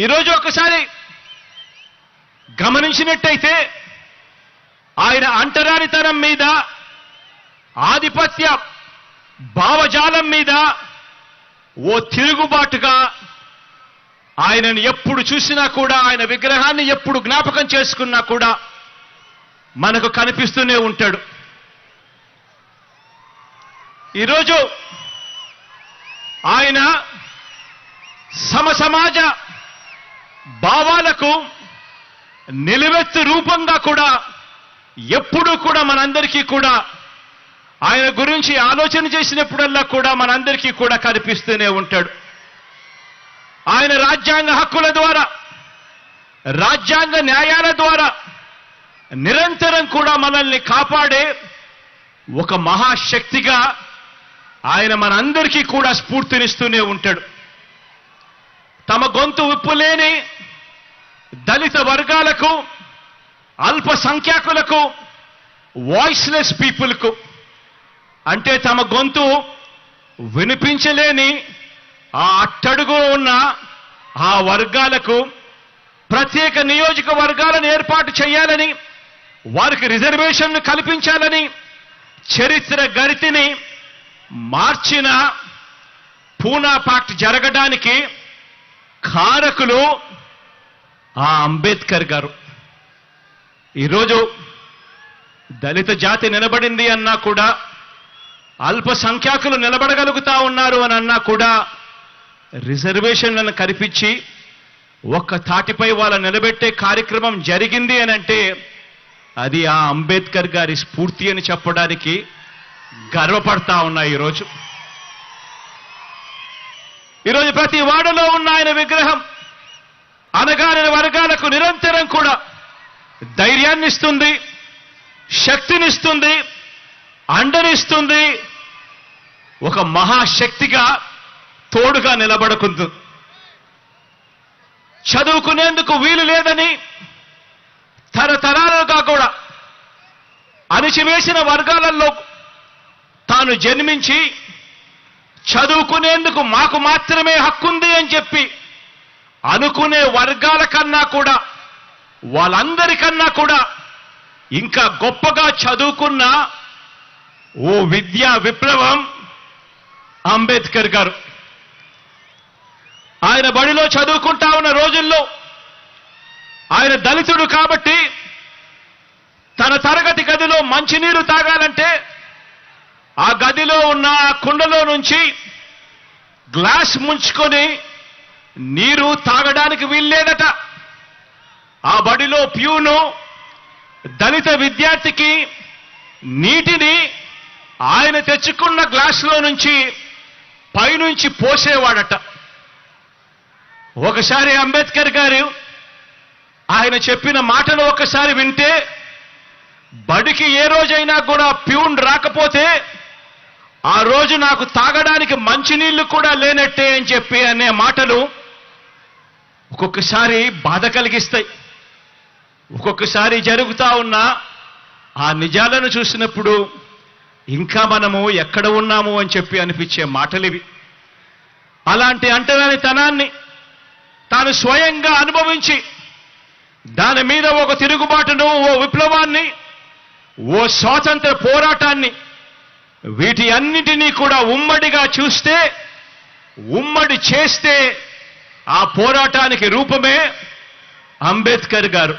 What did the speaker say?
ఈరోజు ఒకసారి గమనించినట్టయితే ఆయన అంటరానితనం మీద ఆధిపత్య భావజాలం మీద ఓ తిరుగుబాటుగా ఆయనను ఎప్పుడు చూసినా కూడా ఆయన విగ్రహాన్ని ఎప్పుడు జ్ఞాపకం చేసుకున్నా కూడా మనకు కనిపిస్తూనే ఉంటాడు. ఈరోజు ఆయన సమసమాజ భావాలకు నిలువెత్తు రూపంగా కూడా ఎప్పుడూ కూడా మనందరికీ కూడా ఆయన గురించి ఆలోచన చేసినప్పుడల్లా కూడా మనందరికీ కూడా కనిపిస్తూనే ఉంటాడు. ఆయన రాజ్యాంగ హక్కుల ద్వారా రాజ్యాంగ న్యాయాల ద్వారా నిరంతరం కూడా మనల్ని కాపాడే ఒక మహాశక్తిగా ఆయన మనందరికీ కూడా స్ఫూర్తినిస్తూనే ఉంటాడు. తమ గొంతు విప్పులేని దళిత వర్గాలకు అల్పసంఖ్యాకులకు వాయిస్లెస్ పీపుల్కు అంటే తమ గొంతు వినిపించలేని ఆ అట్టడుగు ఉన్న ఆ వర్గాలకు ప్రత్యేక నియోజకవర్గాలను ఏర్పాటు చేయాలని వారికి రిజర్వేషన్ను కల్పించాలని చరిత్ర గరితిని మార్చిన పూనా పాక్ట్ జరగడానికి కారకులు ఆ అంబేద్కర్ గారు ఈరోజు దళిత జాతి నిలబడింది అన్నా కూడా అల్పసంఖ్యాకులు నిలబడగలుగుతా ఉన్నారు అని అన్నా కూడా రిజర్వేషన్లను కల్పించి ఒక్క తాటిపై వాళ్ళ నిలబెట్టే కార్యక్రమం జరిగింది అని అంటే అది ఆ అంబేద్కర్ గారి స్ఫూర్తి అని చెప్పడానికి గర్వపడతా ఉన్నా ఈరోజు. ఈరోజు ప్రతి వాడలో ఉన్న ఆయన విగ్రహం మనకు నిరంతరం కూడా ధైర్యాన్నిస్తుంది శక్తినిస్తుంది అండనిస్తుంది ఒక మహాశక్తిగా తోడుగా నిలబడుకుంది. చదువుకునేందుకు వీలు లేదని తరతరాలుగా కూడా అణిచివేసిన వర్గాలలో తాను జన్మించి చదువుకునేందుకు మాకు మాత్రమే హక్కుంది అని చెప్పి అనుకునే వర్గాల కన్నా కూడా వాళ్ళందరికన్నా కూడా ఇంకా గొప్పగా చదువుకున్న ఓ విద్యా విప్లవం అంబేద్కర్ గారు. ఆయన బడిలో చదువుకుంటా ఉన్న రోజుల్లో ఆయన దళితుడు కాబట్టి తన తరగతి గదిలో మంచినీరు తాగాలంటే ఆ గదిలో ఉన్న ఆ కుండలో నుంచి గ్లాస్ ముంచుకొని నీరు తాగడానికి వీల్లేదట. ఆ బడిలో ప్యూను దళిత విద్యార్థికి నీటిని ఆయన తెచ్చుకున్న గ్లాసులో నుంచి పైనుంచి పోసేవాడట. ఒకసారి అంబేద్కర్ గారు ఆయన చెప్పిన మాటలు ఒకసారి వింటే బడికి ఏ రోజైనా కూడా ప్యూన్ రాకపోతే ఆ రోజు నాకు తాగడానికి మంచినీళ్ళు కూడా లేనట్టే అని చెప్పి అనే మాటలు ఒక్కొక్కసారి బాధ కలిగిస్తాయి. ఒక్కొక్కసారి జరుగుతూ ఉన్న ఆ నిజాలను చూసినప్పుడు ఇంకా మనము ఎక్కడ ఉన్నాము అని చెప్పి అనిపించే మాటలివి. అలాంటి అంటరాని తనాన్ని తాను స్వయంగా అనుభవించి దాని మీద ఒక తిరుగుబాటును ఓ విప్లవాన్ని ఓ స్వాతంత్ర పోరాటాన్ని వీటి అన్నిటినీ కూడా ఉమ్మడిగా చూస్తే ఉమ్మడి చేస్తే ఆ పోరాటానికి రూపమే అంబేద్కర్ గారు.